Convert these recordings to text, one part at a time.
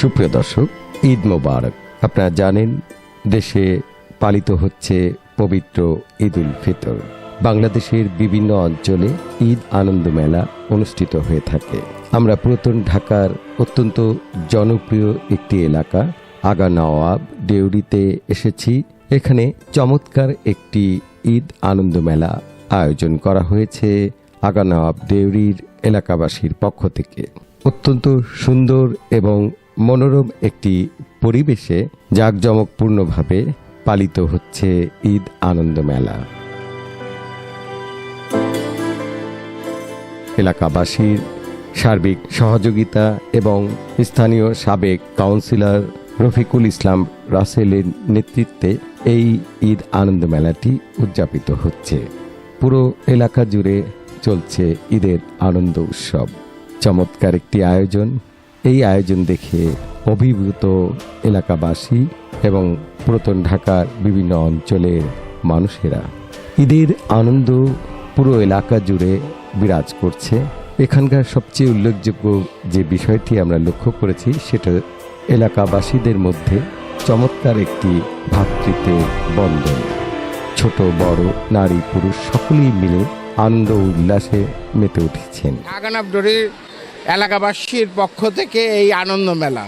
সুপ্রিয় দর্শক, ঈদ মোবারক। আপনারা জানেন, দেশে পালিত হচ্ছে পবিত্র ঈদ উল ফিতর। বাংলাদেশের বিভিন্ন অঞ্চলে ঈদ আনন্দ মেলা অনুষ্ঠিত হয়ে থাকে। আমরা পুরাতন ঢাকার অত্যন্ত জনপ্রিয় একটি এলাকা আগা নওয়াব ডেউরিতে এসেছি। এখানে চমৎকার একটি ঈদ আনন্দ মেলা আয়োজন করা হয়েছে আগা নওয়াব দেউরির এলাকাবাসীর পক্ষ থেকে। অত্যন্ত সুন্দর এবং মনোরম একটি পরিবেশে জাঁকজমকপূর্ণভাবে পালিত হচ্ছে ঈদ আনন্দ মেলা। এলাকাবাসীর সার্বিক সহযোগিতা এবং স্থানীয় সাবেক কাউন্সিলর রফিকুল ইসলাম রাসেলের নেতৃত্বে এই ঈদ আনন্দ মেলাটি উদযাপিত হচ্ছে। পুরো এলাকা জুড়ে চলছে ঈদের আনন্দ উৎসব। চমৎকার একটি আয়োজন এই আয়োজন দেখে অভিভূত এলাকাবাসী এবং পুরাতন ঢাকার বিভিন্ন অঞ্চলের মানুষেরা ঈদের আনন্দ পুরো এলাকা জুড়ে বিরাজ করছে। এখানকার সবচেয়ে উল্লেখযোগ্য যে বিষয়টি আমরা লক্ষ্য করেছি, সেটা এলাকাবাসীদের মধ্যে চমৎকার একটি ভ্রাতৃত্বের বন্ধন। ছোট, বড়, নারী, পুরুষ সকলেই মিলে আনন্দ উল্লাসে মেতে উঠেছেন। এলাকাবাসীর পক্ষ থেকে এই আনন্দ মেলা।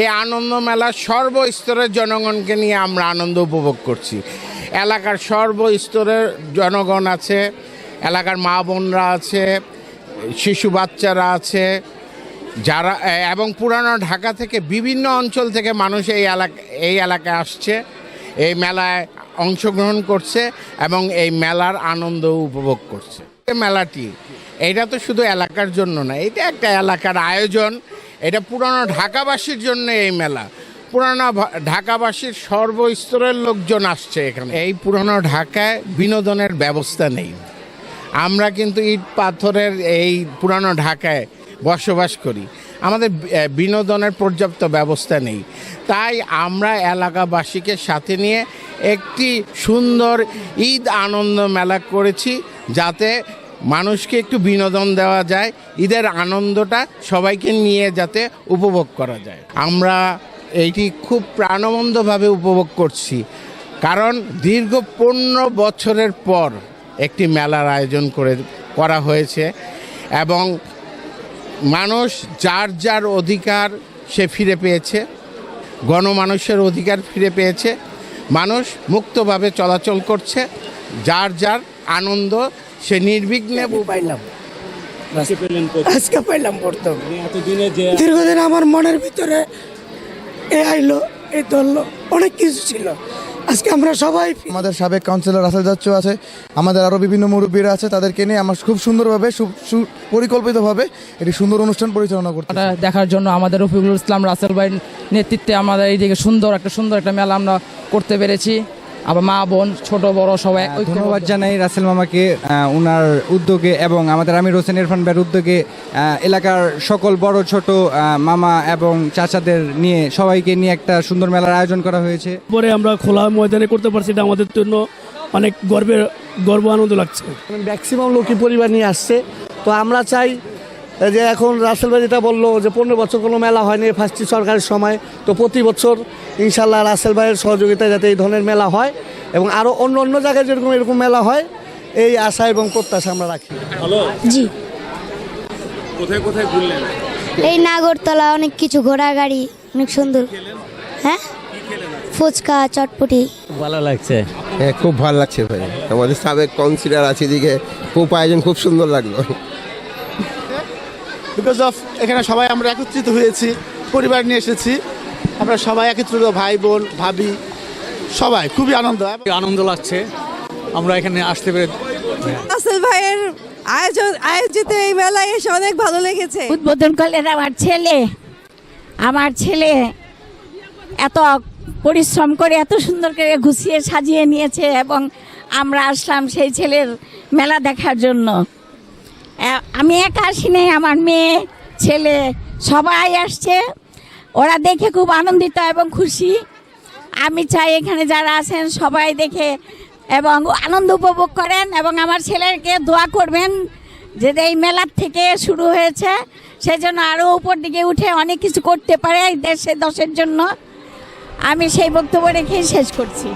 এই আনন্দ মেলা সর্বস্তরের জনগণকে নিয়ে আমরা আনন্দ উপভোগ করছি। এলাকার সর্বস্তরের জনগণ আছে, এলাকার মা বোনরা আছে, শিশু বাচ্চারা আছে, যারা, এবং পুরানো ঢাকা থেকে বিভিন্ন অঞ্চল থেকে মানুষ এই এলাকা, এই এলাকায় আসছে। এই মেলায় অংশগ্রহণ করছে এবং এই মেলার আনন্দ উপভোগ করছে। মেলাটি, এটা তো শুধু এলাকার জন্য না, এটা একটা এলাকার আয়োজন। এটা পুরানো ঢাকাবাসীর জন্য এই মেলা। পুরানো ঢাকাবাসীর সর্বস্তরের লোকজন আসছে এখানে। এই পুরানো ঢাকায় বিনোদনের ব্যবস্থা নেই। আমরা কিন্তু ইট পাথরের এই পুরানো ঢাকায় বসবাস করি। আমাদের বিনোদনের পর্যাপ্ত ব্যবস্থা নেই। তাই আমরা এলাকাবাসীকে সাথে নিয়ে একটি সুন্দর ঈদ আনন্দ মেলা করেছি, যাতে মানুষকে একটু বিনোদন দেওয়া যায়, ঈদের আনন্দটা সবাইকে নিয়ে যাতে উপভোগ করা যায়। আমরা এইটি খুব প্রাণবন্ধভাবে উপভোগ করছি, কারণ দীর্ঘ পনেরো বছরের পর একটি মেলার আয়োজন করে, করা হয়েছে এবং মানুষ যার যার অধিকার সে ফিরে পেয়েছে গণমানুষের অধিকার ফিরে পেয়েছে মানুষ মুক্তভাবে চলাচল করছে যার যার আনন্দ সে নির্বিঘ্নে পাইলাম। আজকে পাইলাম প্রথম। যে দীর্ঘদিন আমার মনের ভিতরে এ আইলো এ ধরলো অনেক কিছু ছিল। আজকে আমরা সবাই আমাদের সাবেক কাউন্সিলর রাসেল যাচ্ছ আছে আমাদের আরও বিভিন্ন মুরব্বীরা আছে তাদেরকে নিয়ে আমরা খুব সুন্দরভাবে সু- সু- পরিকল্পিতভাবে একটি সুন্দর অনুষ্ঠান পরিচালনা করতে দেখার জন্য আমাদের রফিকুল ইসলাম রাসেল ভাইয়ের নেতৃত্বে আমাদের এইদিকে সুন্দর একটা সুন্দর একটা মেলা আমরা করতে পেরেছি। আবার মা বোন ছোট বড় সবাই ঐক্যবদ্ধ। ধন্যবাদ জানাই রাসেল মামাকে ওনার উদ্যোগে এবং আমাদের আমির হোসেন ইরফান ভাইয়ের উদ্যোগে এলাকার সকল বড় ছোট মামা এবং চাচাদের নিয়ে সবাইকে নিয়ে একটা সুন্দর মেলার আয়োজন করা হয়েছে পরে আমরা খোলা ময়দানে করতে পারছি এটা আমাদের জন্য অনেক গর্বের গর্ব আনন্দ লাগছে ম্যাক্সিমাম লোকই পরিবার নিয়ে আসছে তো আমরা চাই যে এখন রাসেল ভাই যেটা বলল যে পনেরো বছর কোনো মেলা হয়নি ফার্স্টটি সরকারের সময়। তো প্রতি বছর ইনশাল্লাহ রাসেল ভাইয়ের সহযোগিতায় যাতে এই ধরনের মেলা হয় এবং আরও অন্য অন্য জায়গায় যেরকম এরকম মেলা হয় এই আশা এবং প্রত্যাশা আমরা রাখি। জি। কোথায় কোথায় ঘুরলেন? এই নাগরতলা অনেক কিছু ঘোড়া গাড়ি অনেক সুন্দর। হ্যাঁ? ফুচকা চটপটি। ভালো লাগছে। হ্যাঁ খুব ভালো লাগছে ভাই। আমাদের সাবেক কাউন্সিলর আছে এদিকে খুব আয়োজন খুব সুন্দর লাগল। বিকজ অফ এখানে সবাই আমরা একত্রিত হয়েছি পরিবার নিয়ে এসেছি। আমরা সবাই একত্রিত ভাই বোন ভাবি সবাই। খুবই আনন্দ। আনন্দ লাগছে। আমরা এখানে আসতে পেরে রাসেল ভাইয়ের আয়োজন আয়োজিত এই মেলায় এসে অনেক ভালো লেগেছে। উদ্বোধন করলেন আমার ছেলে। আমার ছেলে এত পরিশ্রম করে এত সুন্দর করে গুছিয়ে সাজিয়ে নিয়েছে এবং আমরা আসলাম সেই ছেলের মেলা দেখার জন্য। আমি একা আসি নাই, আমার মেয়ে, ছেলে, সবাই আসছে। ওরা দেখে খুব আনন্দিত এবং খুশি। আমি চাই এখানে যারা আছেন, সবাই দেখে এবং আনন্দ উপভোগ করেন এবং আমার ছেলেকে দোয়া করবেন যে এই মেলার থেকে শুরু হয়েছে। সেই জন্য আরও উপর দিকে উঠে অনেক কিছু করতে পারে এই দেশে দশের জন্য। আমি সেই বক্তব্য রেখেই শেষ করছি।